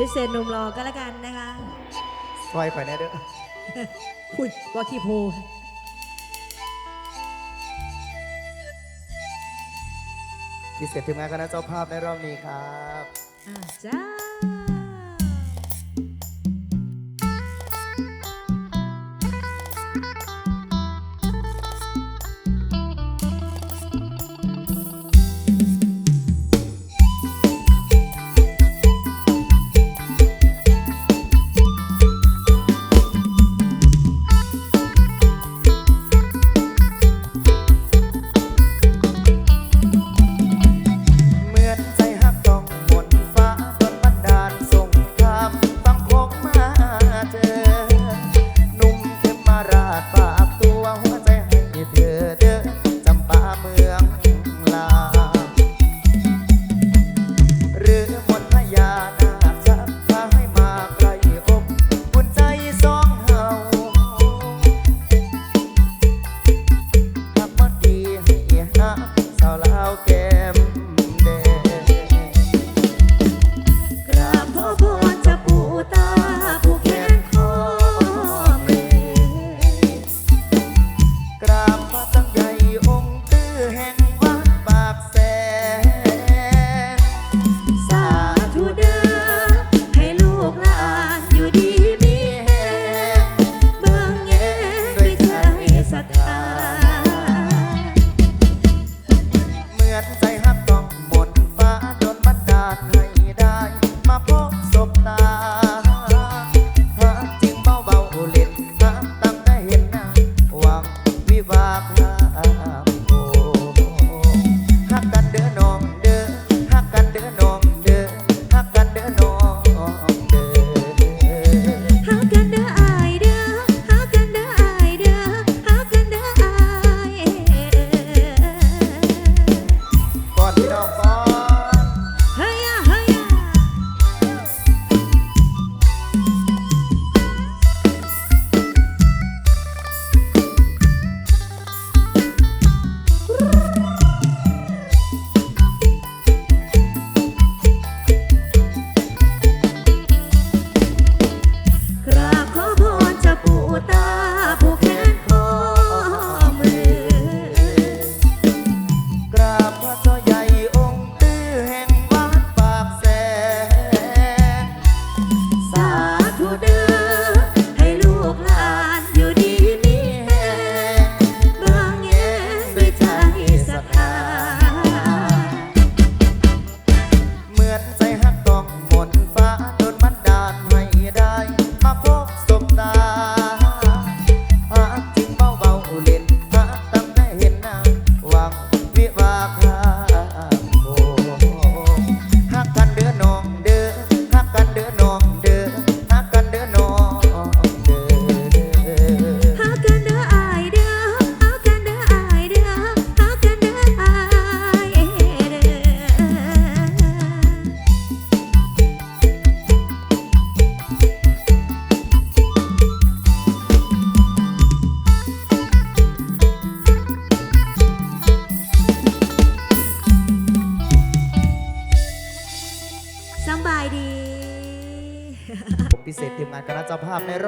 พิเศษนมรอก็แล้วกันนะคะซอยข่แน่เด้อพูดว่าขี้โพพิเศษทีมงานคณะเจ้าภาพในรอบนี้ครับ อ่าจ้า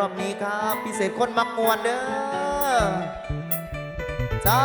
อบนี้ครับ พิเศษคนมักมวนเด้อจ้า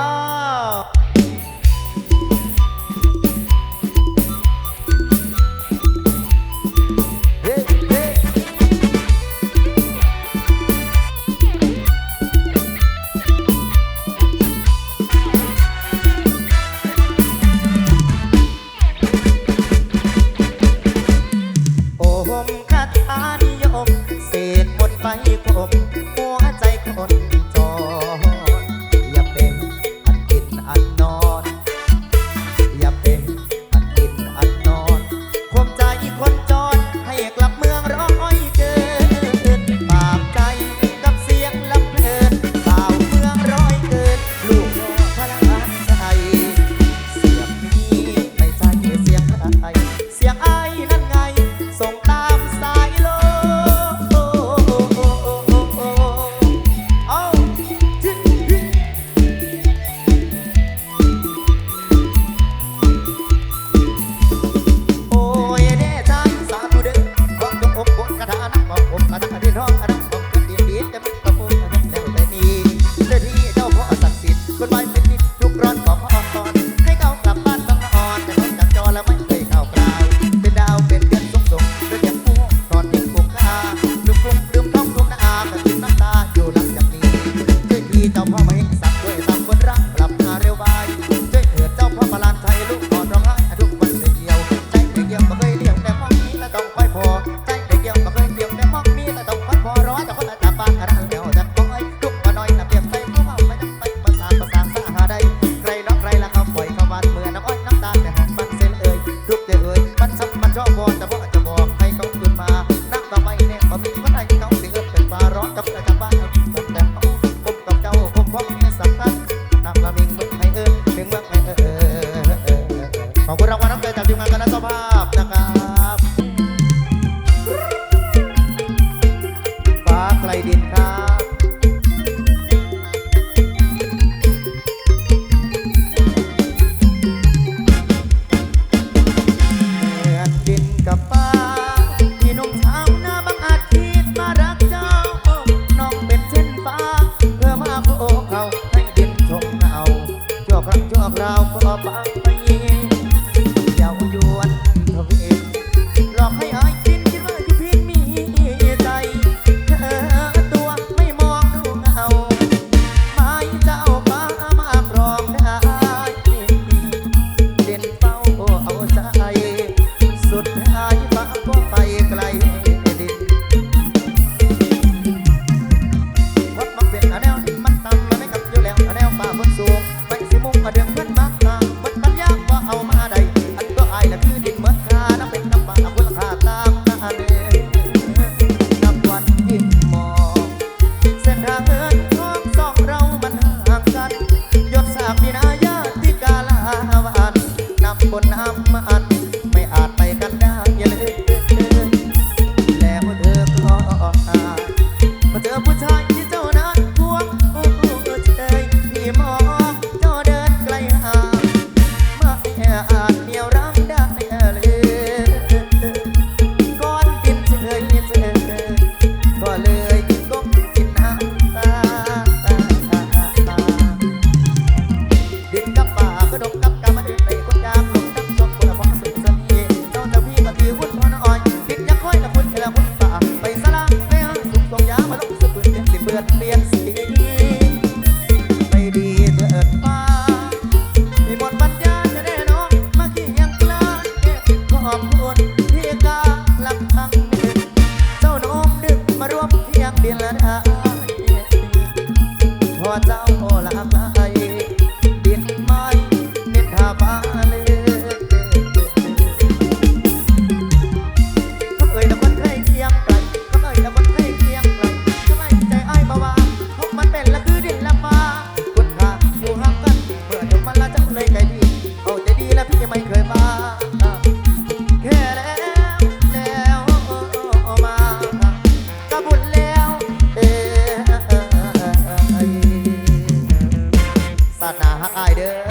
หักอายเด้อ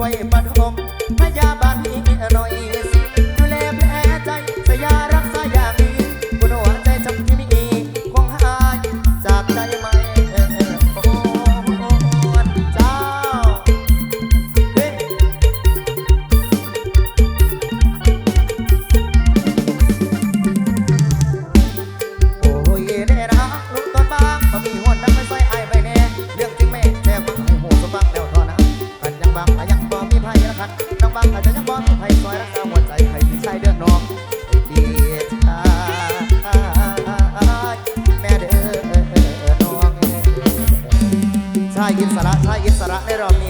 วยบัดหง Sara era mia